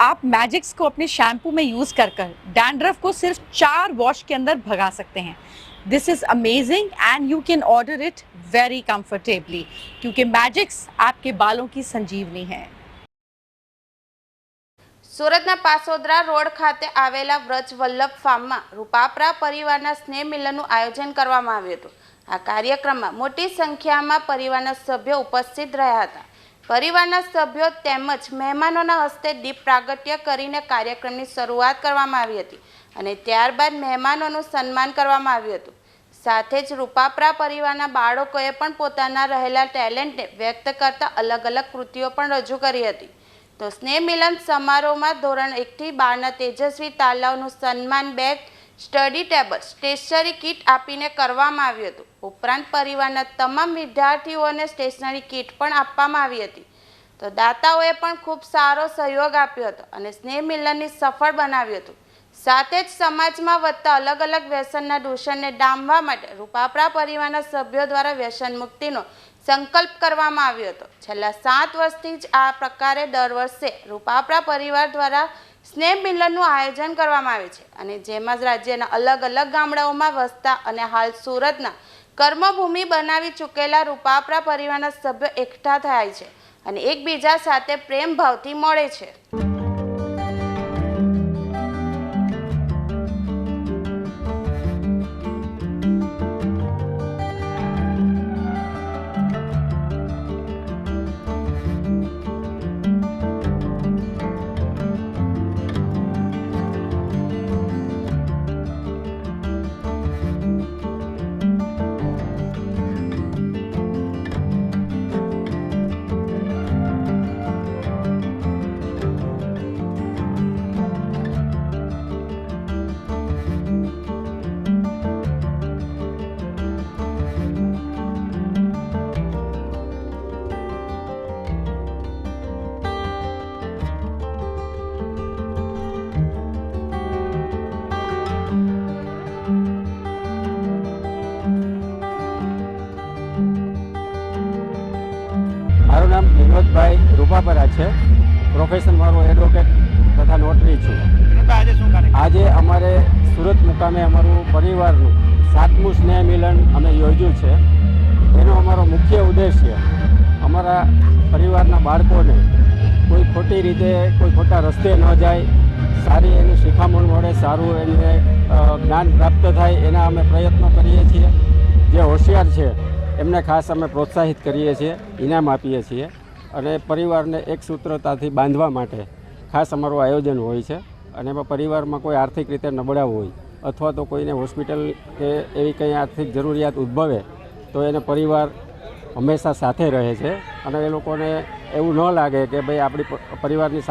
आप मैजिक्स को अपने शैम्पू में यूज़ कर कर डैंड्रफ को सिर्फ चार वॉश के अंदर भगा सकते हैं this is amazing and you can order it very comfortably क्योंकि मैजिक्स आपके बालों की संजीवनी है સુરતના પાસોદરા રોડ ખાતે આવેલા વ્રજ વલ્લભ ફાર્મમાં રૂપાપરા પરિવારના સ્નેહ મિલનનું આયોજન કરવામાં આવ્યું હતું આ કાર્યક્રમમાં મોટી સંખ્યામાં પરિવારના સભ્યો ઉપસ્થિત રહ્યા હતા પરિવારના સભ્યો તેમજ મહેમાનોના હસ્તે દીપ પ્રાગટ્ય કરીને કાર્યક્રમની શરૂઆત કરવામાં આવી હતી અને ત્યારબાદ મહેમાનોનું સન્માન કરવામાં આવ્યું હતું. સાથે જ રૂપાપરા પરિવારના બાળકોએ પણ પોતાના રહેલા ટેલેન્ટને વ્યક્ત કરતા અલગ અલગ કૃતિઓ પણ રજૂ કરી હતી. તો સ્નેહ મિલન સમારોહમાં ધોરણ એકથી બારના તેજસ્વી તાલાવનું સન્માન bag study table stationery kit આપીને કરવામાં આવ્યું હતું. ઉપરાંત પરિવારના તમામ વિદ્યાર્થીઓને સ્ટેશનરી કીટ પણ આપવામાં આવી હતી. તો દાતાઓએ પણ ખૂબ સારો સહયોગ આપ્યો હતો અને સ્નેહ મિલનની સફળ બનાવ્યું હતું. સાથે જ સમાજમાં વધતા અલગ અલગ વ્યસનના દૂષણને ડામવા માટે રૂપાપરા પરિવારના સભ્યો દ્વારા વ્યસન મુક્તિનો સંકલ્પ કરવામાં આવ્યો હતો. છેલ્લા સાત વર્ષથી જ આ પ્રકારે દર વર્ષે રૂપાપરા પરિવાર દ્વારા સ્નેહ મિલનનું આયોજન કરવામાં આવે છે અને જેમાં જ રાજ્યના અલગ અલગ ગામડાઓમાં વસતા અને હાલ સુરતના કર્મભૂમિ બનાવી ચૂકેલા રૂપાપરા પરિવારના સભ્યો એકઠા થાય છે અને એકબીજા સાથે પ્રેમ ભાવથી મળે છે. નામ વિનોદભાઈ રૂપાપરા છે. પ્રોફેશન મારો એડવોકેટ તથા નોટરી છું. આજે શું કાર્યક્રમ આજે અમારે સુરત મુકામે અમારું પરિવારનું સાતમું સ્નેહ મિલન અમે યોજ્યું છે. એનો અમારો મુખ્ય ઉદ્દેશ્ય અમારા પરિવારના બાળકોને કોઈ ખોટી રીતે કોઈ ખોટા રસ્તે ન જાય. સારી એની શિખામણ મળે સારું એને જ્ઞાન પ્રાપ્ત થાય એના અમે પ્રયત્નો કરીએ છીએ. જે હોશિયાર છે એમને ખાસ અમે પ્રોત્સાહિત કરીએ છીએ, ઇનામ આપીએ છીએ અને પરિવારને એક સૂત્રતાથી બાંધવા માટે ખાસ અમારું આયોજન હોય છે અને એમાં પરિવારમાં કોઈ આર્થિક રીતે નબળા હોય અથવા તો કોઈને હોસ્પિટલ કે એવી કંઈ આર્થિક જરૂરિયાત ઉદ્ભવે, તો એને પરિવાર હંમેશા સાથે રહે છે અને એ લોકોને એવું ન લાગે કે ભાઈ આપણી પરિવારની